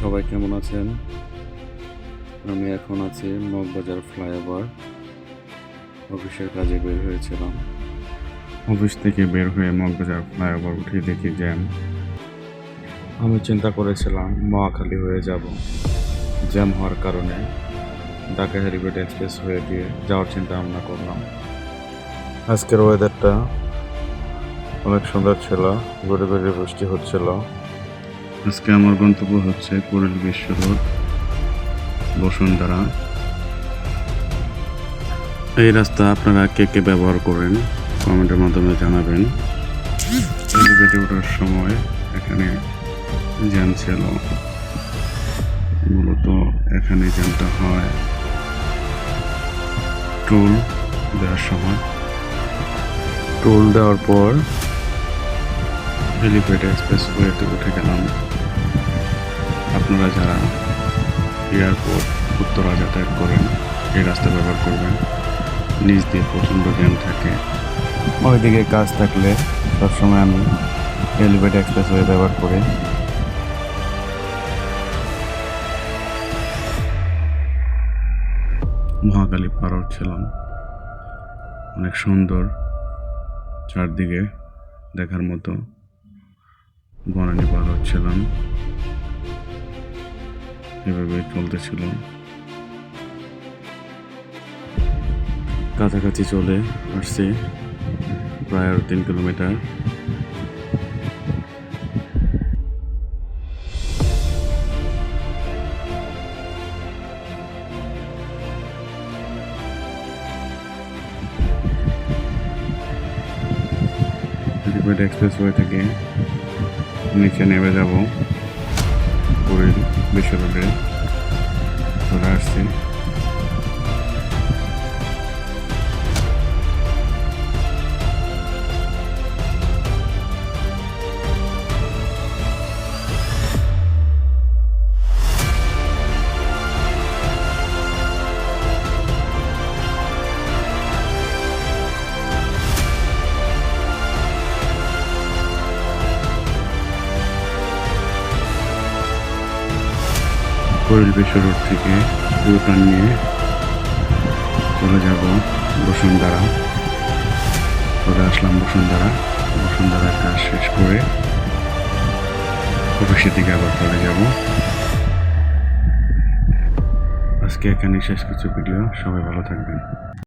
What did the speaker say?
সবাই কেমন আছেন? আমি এখন আছি মগবাজার ফ্লাইওভার। অফিসের কাজে বের হয়েছিলাম। অফিস থেকে বের হয়ে মগবাজার ফ্লাইওভার উঠে দেখি জ্যাম। আমি চিন্তা করেছিলাম, মহাখালী হয়ে যাব। জ্যাম হওয়ার কারণে ঢাকা হেরিপেট এক্সপ্রেস হয়ে দিয়ে যাওয়ার চিন্তা ভাবনা করলাম। আজকের ওয়েদারটা অনেক সুন্দর ছিল গড়ে গড়ে বৃষ্টি হচ্ছিল। আজকে আমার গন্তব্য হচ্ছে কুড়িল বিশ্ব রোড বসুন্ধরা। এই রাস্তা আপনারা কে কে ব্যবহার করেন কমেন্টের মাধ্যমে জানাবেন। এলিভেটে ওঠার সময় এখানে জ্যাম ছিল। মূলত এখানে জ্যামটা হয় টোল দেওয়ার সময়। টোল দেওয়ার পর হেলিপ্যাড এক্সপ্রেস ওয়েতে উঠে গেলাম। আপনারা যারা এয়ারপোর্ট, উত্তরা যাতায়াত করেন, এই রাস্তা ব্যবহার করবেন। নিচ দিয়ে প্রচণ্ড জ্যাম থাকে। ওইদিকে কাজ থাকলে সবসময় আমি এলিভেট এক্সপ্রেস ওয়ে ব্যবহার করি। মহাকালী পার ছিলাম অনেক সুন্দর চারদিকে দেখার মতো। বনানি পার হচ্ছিলাম এভাবে চলতেছিল। কাছাকাছি চলে আসছি, প্রায় আরও তিন কিলোমিটার। এলিভেট এক্সপ্রেসওয়ে থেকে, নিচে নেমে যাব। বিশ্ব রোডে চলে আসছি। পুরীর বিশ্ব রোড থেকে ইউটার্ন নিয়ে। চলে যাব বসুন্ধরা। চলে আসলাম বসুন্ধরা। বসুন্ধরার কাজ শেষ করে অফিসের দিকে আবার চলে যাব। আজকে এখানে শেষ কিছু ভিডিও সবাই ভালো থাকবেন।